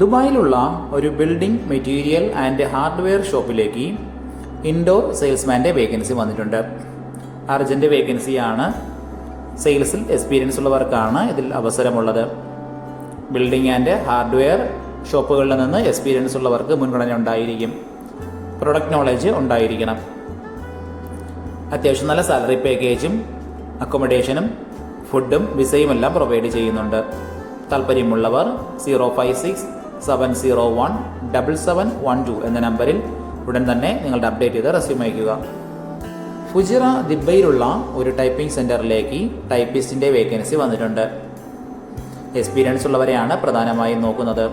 ദുബായിലുള്ള ഒരു building material and hardware ഷോപ്പിലേക്ക് indoor സെയിൽസ്മാന്റെ വേക്കൻസി വന്നിട്ടുണ്ട്. അർജന്റ് വേക്കൻസിയാണ് സെയിൽസിൽ എക്സ്പീരിയൻസ് ഉള്ളവർക്കാണ് ഇതിൽ അവസരമുള്ളത്. ബിൽഡിംഗ് ആൻഡ് ഹാർഡ്വെയർ ഷോപ്പുകളിൽ നിന്ന് എക്സ്പീരിയൻസ് ഉള്ളവർക്ക് മുൻഗണന ഉണ്ടായിരിക്കും. പ്രൊഡക്റ്റ് നോളജ് ഉണ്ടായിരിക്കണം. അത്യാവശ്യം നല്ല സാലറി പാക്കേജും അക്കോമഡേഷനും ഫുഡും വിസയും എല്ലാം പ്രൊവൈഡ് ചെയ്യുന്നുണ്ട്. താല്പര്യമുള്ളവർ zero five six seven zero one double seven one two എന്ന നമ്പറിൽ ഉടൻ തന്നെ നിങ്ങളുടെ അപ്ഡേറ്റ് ചെയ്ത് റെസ്യൂം അയക്കുക ഫുജിറ ദിബയിലുള്ള ഒരു ടൈപ്പിംഗ് സെന്ററിലേക്ക് ടൈപ്പിസ്റ്റിന്റെ വേക്കൻസി വന്നിട്ടുണ്ട്. എക്സ്പീരിയൻസ് ഉള്ളവരെയാണ് പ്രധാനമായും നോക്കുന്നത്.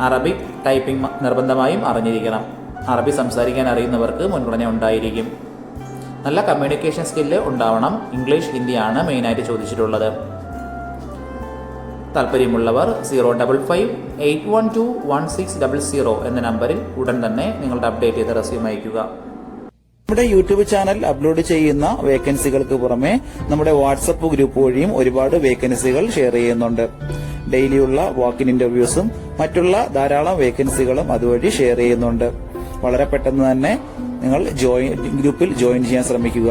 അറബിക് ടൈപ്പിംഗ് നിർബന്ധമായും അറിഞ്ഞിരിക്കണം. അറബി സംസാരിക്കാൻ അറിയുന്നവർക്ക് മുൻഗണന ഉണ്ടായിരിക്കും. നല്ല കമ്മ്യൂണിക്കേഷൻ സ്കില്ല് ഉണ്ടാവണം. ഇംഗ്ലീഷ് ഹിന്ദിയാണ് മെയിനായിട്ട് ചോദിച്ചിട്ടുള്ളത്. താല്പര്യമുള്ളവർ zero double five eight one two one six double zero എന്ന നമ്പറിൽ ഉടൻ തന്നെ നിങ്ങളുടെ അപ്ഡേറ്റ് ചെയ്ത റെസ്യൂം അയക്കുക നമ്മുടെ യൂട്യൂബ് ചാനൽ അപ്ലോഡ് ചെയ്യുന്ന വേക്കൻസികൾക്ക് പുറമെ നമ്മുടെ വാട്സപ്പ് ഗ്രൂപ്പ് വഴിയും ഒരുപാട് വേക്കൻസികൾ ഷെയർ ചെയ്യുന്നുണ്ട്. ഡെയിലിയുള്ള വാക്കിൻ ഇന്റർവ്യൂസും മറ്റുള്ള ധാരാളം വേക്കൻസികളും അതുവഴി ഷെയർ ചെയ്യുന്നുണ്ട്. വളരെ പെട്ടെന്ന് തന്നെ നിങ്ങൾ ജോയിൻ ഗ്രൂപ്പിൽ ജോയിൻ ചെയ്യാൻ ശ്രമിക്കുക.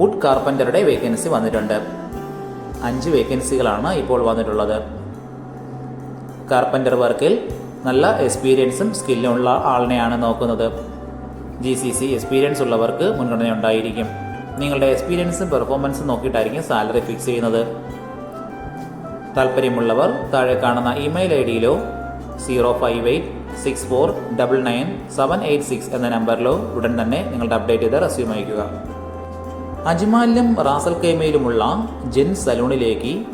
വുഡ് കാർപ്പന്ററുടെ വേക്കൻസി വന്നിട്ടുണ്ട്. അഞ്ച് വേക്കൻസികളാണ് ഇപ്പോൾ വന്നിട്ടുള്ളത്. കാർപ്പന്റർ വർക്കിൽ നല്ല എക്സ്പീരിയൻസും സ്കില്ലും ഉള്ള ആളിനെയാണ് നോക്കുന്നത്. ജി സി സി എക്സ്പീരിയൻസ് ഉള്ളവർക്ക് മുൻഗണന ഉണ്ടായിരിക്കും നിങ്ങളുടെ എക്സ്പീരിയൻസും പെർഫോമൻസും നോക്കിയിട്ടായിരിക്കും സാലറി ഫിക്സ് ചെയ്യുന്നത്. താല്പര്യമുള്ളവർ താഴെ കാണുന്ന email I ഡിയിലോ zero five eight six four double nine seven eight six എന്ന നമ്പറിലോ ഉടൻ തന്നെ നിങ്ങളുടെ അപ്ഡേറ്റ് ചെയ്ത റെസ്യൂം അയക്കുക അജ്മാലിലും റാസൽ കൈമയിലുമുള്ള ജെൻ സലൂണിലേക്ക്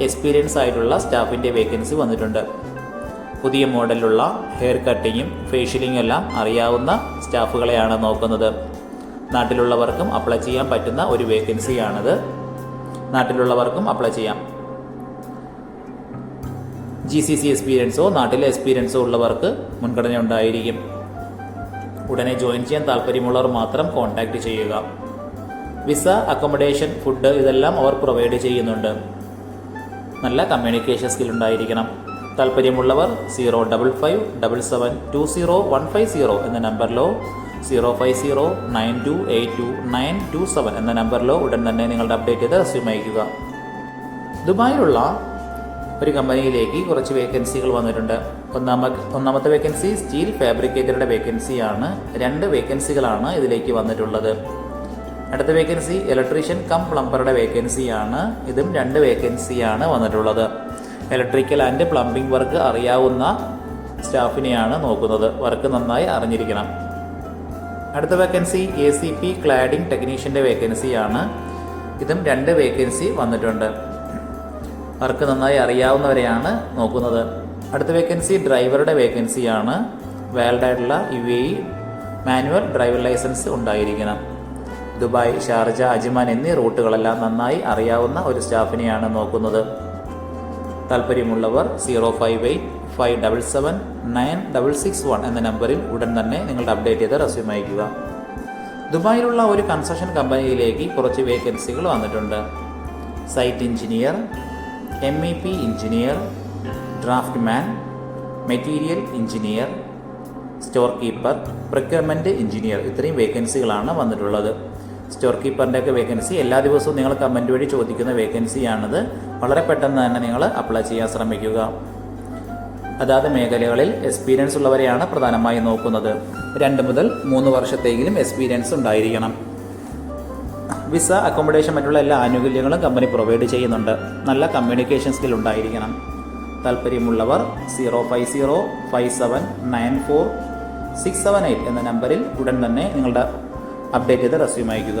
എക്സ്പീരിയൻസ് ആയിട്ടുള്ള സ്റ്റാഫിന്റെ വേക്കൻസി വന്നിട്ടുണ്ട്. പുതിയ മോഡലിലുള്ള ഹെയർ കട്ടിങ്ങും ഫേഷ്യലിങ്ങും എല്ലാം അറിയാവുന്ന സ്റ്റാഫുകളെയാണ് നോക്കുന്നത്. നാട്ടിലുള്ളവർക്കും അപ്ലൈ ചെയ്യാൻ പറ്റുന്ന ഒരു വേക്കൻസിയാണിത്. നാട്ടിലുള്ളവർക്കും അപ്ലൈ ചെയ്യാം. ജി സി സി എക്സ്പീരിയൻസോ നാട്ടിലെ എക്സ്പീരിയൻസോ ഉള്ളവർക്ക് മുൻഗണന ഉണ്ടായിരിക്കും. ഉടനെ ജോയിൻ ചെയ്യാൻ താല്പര്യമുള്ളവർ മാത്രം കോൺടാക്റ്റ് ചെയ്യുക. വിസ അക്കോമഡേഷൻ ഫുഡ് ഇതെല്ലാം അവർ പ്രൊവൈഡ് ചെയ്യുന്നുണ്ട്. നല്ല കമ്മ്യൂണിക്കേഷൻ സ്കിൽ ഉണ്ടായിരിക്കണം. താല്പര്യമുള്ളവർ zero double five double seven two zero one five zero എന്ന നമ്പറിലോ zero five zero nine two eight two nine two seven എന്ന നമ്പറിലോ ഉടൻ തന്നെ നിങ്ങളുടെ അപ്ഡേറ്റ് ചെയ്ത് റെസ്യൂം അയക്കുക ദുബായിലുള്ള ഒരു കമ്പനിയിലേക്ക് കുറച്ച് വേക്കൻസികൾ വന്നിട്ടുണ്ട്. ഒന്നാമ ഒന്നാമത്തെ വേക്കൻസി സ്റ്റീൽ ഫാബ്രിക്കേറ്ററുടെ വേക്കൻസിയാണ് രണ്ട് വേക്കൻസികളാണ് ഇതിലേക്ക് വന്നിട്ടുള്ളത്. അടുത്ത വേക്കൻസി ഇലക്ട്രീഷ്യൻ കം പ്ലംബറുടെ വേക്കൻസിയാണ് ഇതും രണ്ട് വേക്കൻസിയാണ് വന്നിട്ടുള്ളത്. ഇലക്ട്രിക്കൽ ആൻഡ് പ്ലംബിംഗ് വർക്ക് അറിയാവുന്ന സ്റ്റാഫിനെയാണ് നോക്കുന്നത്. വർക്ക് നന്നായി അറിഞ്ഞിരിക്കണം. അടുത്ത vacancy A C P cladding ടെക്നീഷ്യന്റെ വേക്കൻസിയാണ് ഇതും രണ്ട് വേക്കൻസി വന്നിട്ടുണ്ട്. വർക്ക് നന്നായി അറിയാവുന്നവരെയാണ് നോക്കുന്നത്. അടുത്ത വേക്കൻസി ഡ്രൈവറുടെ വേക്കൻസിയാണ് വാലിഡ് ആയിട്ടുള്ള U A manual driver licence ഉണ്ടായിരിക്കണം. ദുബായ് ഷാർജ അജ്മാൻ എന്നീ റൂട്ടുകളെല്ലാം നന്നായി അറിയാവുന്ന ഒരു സ്റ്റാഫിനെയാണ് നോക്കുന്നത്. താല്പര്യമുള്ളവർ zero five eight five double seven nine double six one എന്ന നമ്പറിൽ ഉടൻ തന്നെ നിങ്ങളുടെ അപ്ഡേറ്റ് ചെയ്ത റെസ്യൂം അയക്കുക ദുബായിലുള്ള ഒരു കൺസ്ട്രക്ഷൻ കമ്പനിയിലേക്ക് കുറച്ച് വേക്കൻസികൾ വന്നിട്ടുണ്ട്. Site engineer M E P engineer draft man material engineer store keeper procurement engineer ഇത്രയും വേക്കൻസികളാണ് വന്നിട്ടുള്ളത്. സ്റ്റോർ കീപ്പറിന്റെ ഒക്കെ വേക്കൻസി എല്ലാ ദിവസവും നിങ്ങൾ കമന്റ് വഴി ചോദിക്കുന്ന വേക്കൻസിയാണിത് വളരെ പെട്ടെന്ന് തന്നെ നിങ്ങൾ അപ്ലൈ ചെയ്യാൻ ശ്രമിക്കുക. അതാത് മേഖലകളിൽ എക്സ്പീരിയൻസ് ഉള്ളവരെയാണ് പ്രധാനമായും നോക്കുന്നത്. രണ്ട് മുതൽ മൂന്ന് വർഷത്തെങ്കിലും എക്സ്പീരിയൻസ് ഉണ്ടായിരിക്കണം. വിസ അക്കോമഡേഷൻ മറ്റുള്ള എല്ലാ ആനുകൂല്യങ്ങളും കമ്പനി പ്രൊവൈഡ് ചെയ്യുന്നുണ്ട്. നല്ല കമ്മ്യൂണിക്കേഷൻ സ്കിൽ ഉണ്ടായിരിക്കണം. താല്പര്യമുള്ളവർ zero five zero five seven nine four six seven eight എന്ന നമ്പറിൽ ഉടൻ തന്നെ നിങ്ങളുടെ അപ്ഡേറ്റ് ചെയ്ത് റെസ്യൂം അയക്കുക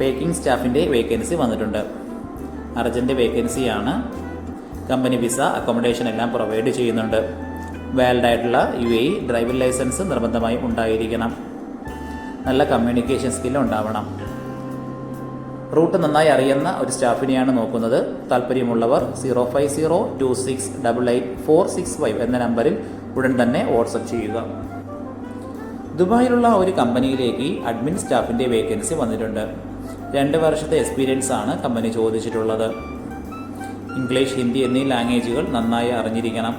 പേക്കിംഗ് സ്റ്റാഫിന്റെ വേക്കൻസി വന്നിട്ടുണ്ട്. അർജന്റ് വേക്കൻസിയാണ് കമ്പനി വിസ അക്കോമഡേഷൻ എല്ലാം പ്രൊവൈഡ് ചെയ്യുന്നുണ്ട്. വാലിഡ് ആയിട്ടുള്ള യു എ ഡ്രൈവിംഗ് ലൈസൻസ് നിർബന്ധമായും ഉണ്ടായിരിക്കണം. നല്ല കമ്മ്യൂണിക്കേഷൻ സ്കിൽ ഉണ്ടാവണം. റൂട്ട് നന്നായി അറിയുന്ന ഒരു സ്റ്റാഫിനെയാണ് നോക്കുന്നത്. താല്പര്യമുള്ളവർ zero five zero two six double eight four six five എന്ന നമ്പറിൽ ഉടൻ തന്നെ വാട്സപ്പ് ചെയ്യുക. ദുബായിലുള്ള ഒരു കമ്പനിയിലേക്ക് അഡ്മിൻ സ്റ്റാഫിന്റെ വേക്കൻസി വന്നിട്ടുണ്ട്. രണ്ട് വർഷത്തെ എക്സ്പീരിയൻസ് ആണ് കമ്പനി ചോദിച്ചിട്ടുള്ളത്. ഇംഗ്ലീഷ് ഹിന്ദി എന്നീ ലാംഗ്വേജുകൾ നന്നായി അറിഞ്ഞിരിക്കണം.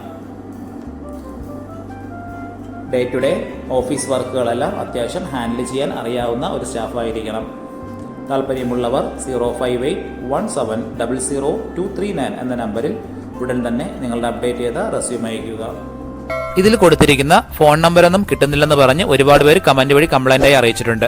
ഡേ ടു ഡേ ഓഫീസ് വർക്കുകളെല്ലാം അത്യാവശ്യം ഹാൻഡിൽ ചെയ്യാൻ അറിയാവുന്ന ഒരു സ്റ്റാഫായിരിക്കണം താല്പര്യമുള്ളവർ zero five eight one seven double zero two three nine എന്ന നമ്പറിൽ ഉടൻ തന്നെ നിങ്ങളുടെ അപ്ഡേറ്റ് ചെയ്ത റെസ്യൂം അയക്കുക ഇതിൽ കൊടുത്തിരിക്കുന്ന ഫോൺ നമ്പറൊന്നും കിട്ടുന്നില്ലെന്ന് പറഞ്ഞ് ഒരുപാട് പേര് കമന്റ് വഴി കംപ്ലൈന്റായി അറിയിച്ചിട്ടുണ്ട്.